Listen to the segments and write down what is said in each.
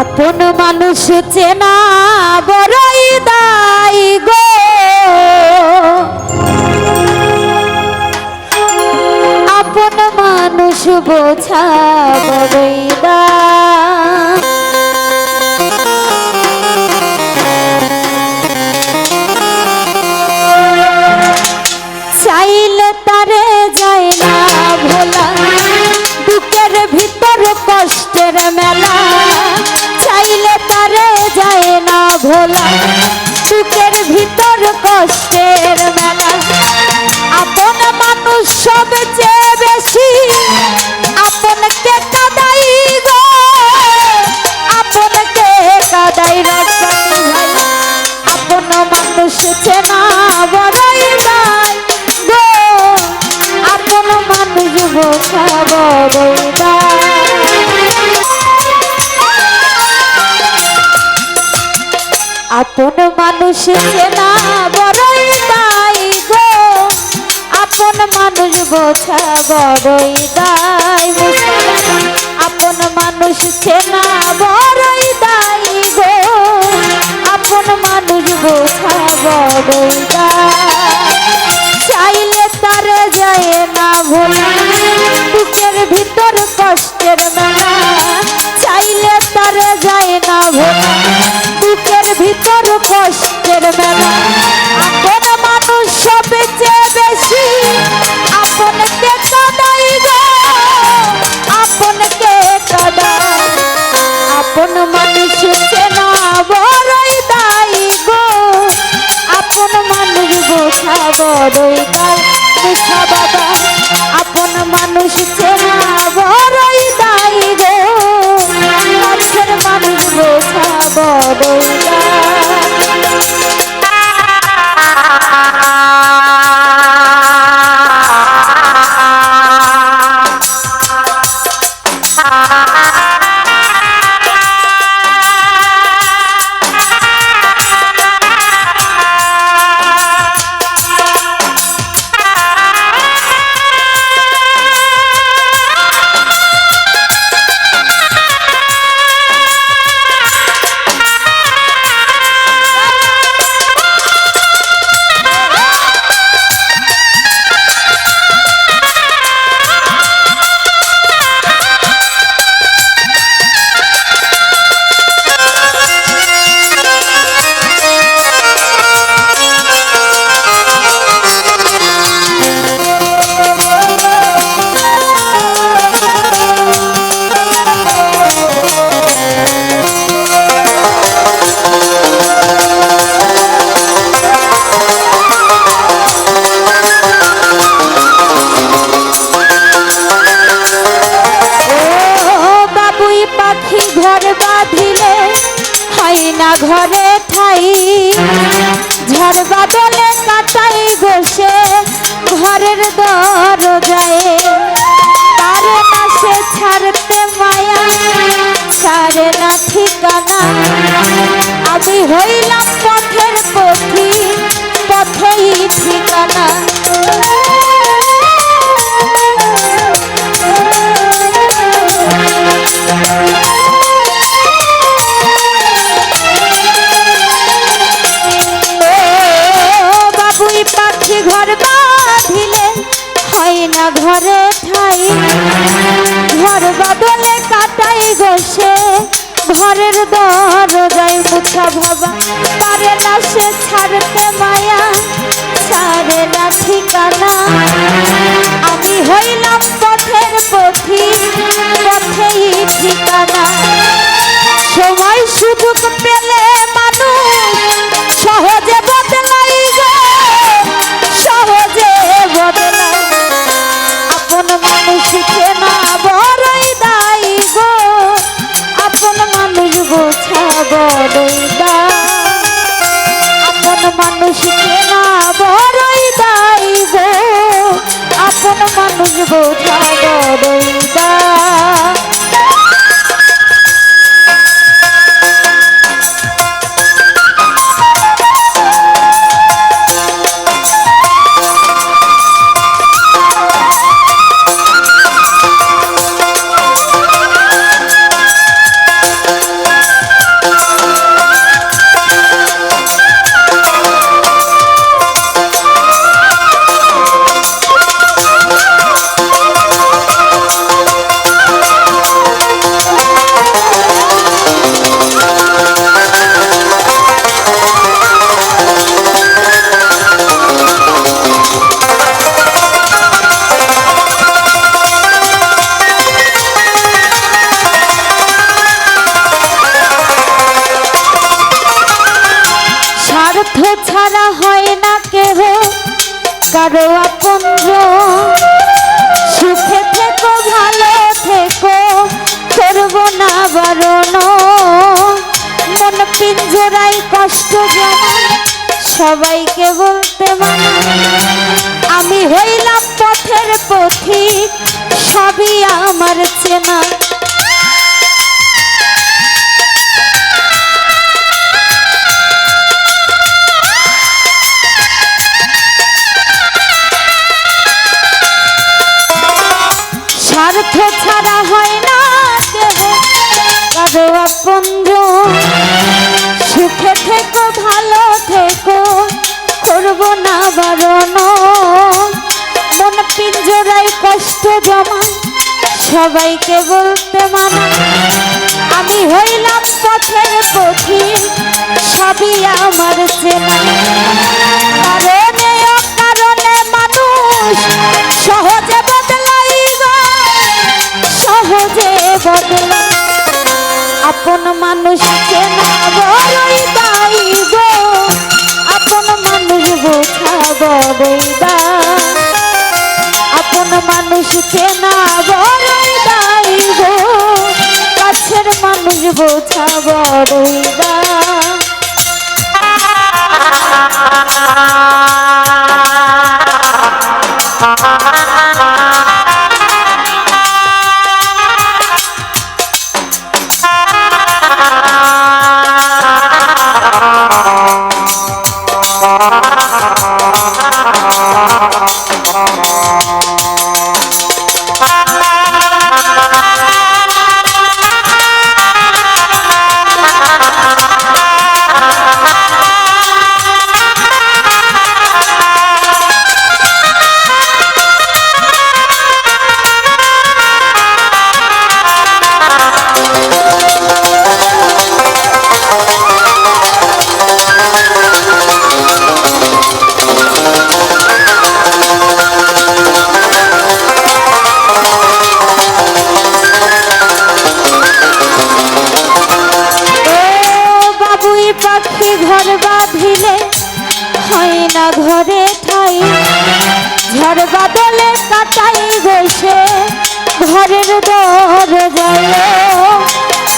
আপন মানুষ চেনা বড়ই দাই গো। আপন মানুষ বোঝা বড়ই দায়। ঝোলা বুকের ভিতর কষ্টের মেলা। আপন মানুষ সব চেয়ে আপন মানুষ চেনা বড়ই দাই গো। আপন মানুষ বোঝা বড়ই দাই আপন মানুষ চেনা বড়ই দাই গো। আপন মানুষ বোঝা বড়ই দাই Bye-bye. না ঘরে ঠাই। ঘর বদলে কাটাই বসে ঘরের দরজায় মুছা ভাবা। পারে না সে ছাড়তে মানুষ বোঝা বড় সবাইকে বলতে মানা, আমি হইলাম পথের পথিক সবই আমার চেনা। স্বার্থ ছাড়া হয় না কারও আপন্দ সুখে ভালো কষ্ট সবাইকে বলতে মানা। আমি হইলাম পথের পথি সবই আমার চেনা। কারণে অকারণে মানুষ সহজে বদলাই সহজে আপন মানুষ চেনা বড়ই আপন মানুষ বোঝা মানুষ চেনা বড়ই গো কাছের মানুষ বোঝা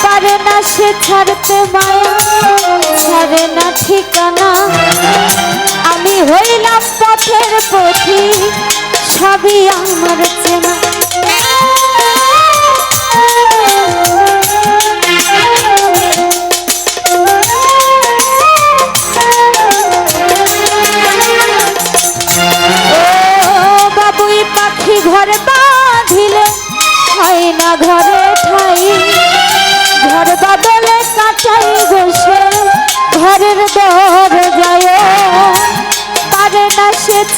পারে না সে ছাড়তে মায়া, ছাড়ে না ঠিকানা। আমি হইলাম পথের পথি, সবই আমার চেনা। ঘরে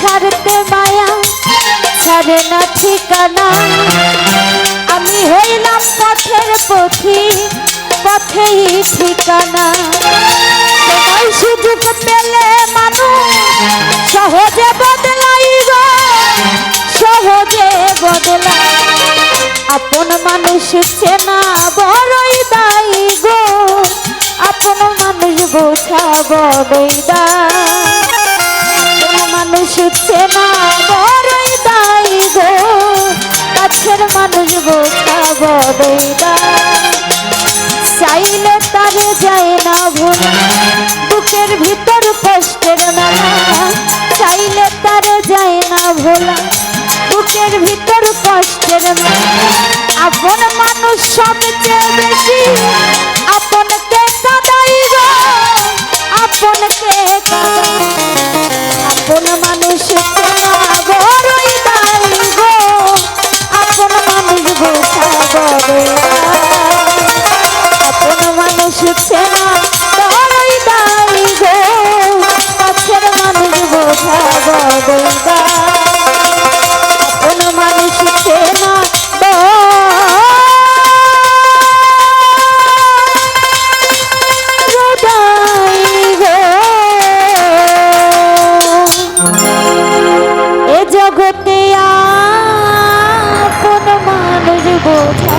ছাড়তে মায়া ছাড়ে না ঠিকানা। আমি হইলাম পথের পথি, পথেই ঠিকানা। সুযোগ পেলে মানুষ সহজে বদলাই গো, সহজে বদলাই। আপন মানুষ চেনা বড়ই দায়ী গো, আপন মানুষ বোঝা বড়ই দায়। চাইলে তারে যায় না ভোলা। বুকের ভিতর কষ্টের আপন মানুষ সবচেয়ে বেশি। আপনকে গো? আপনকে আপন মানুষ দায়ী গো। আপন মানুষ বড়ই আপন মানুষ চেনা বড়ই দায়। আপন মানুষ এ জগতে আপন মানুষ বোঝা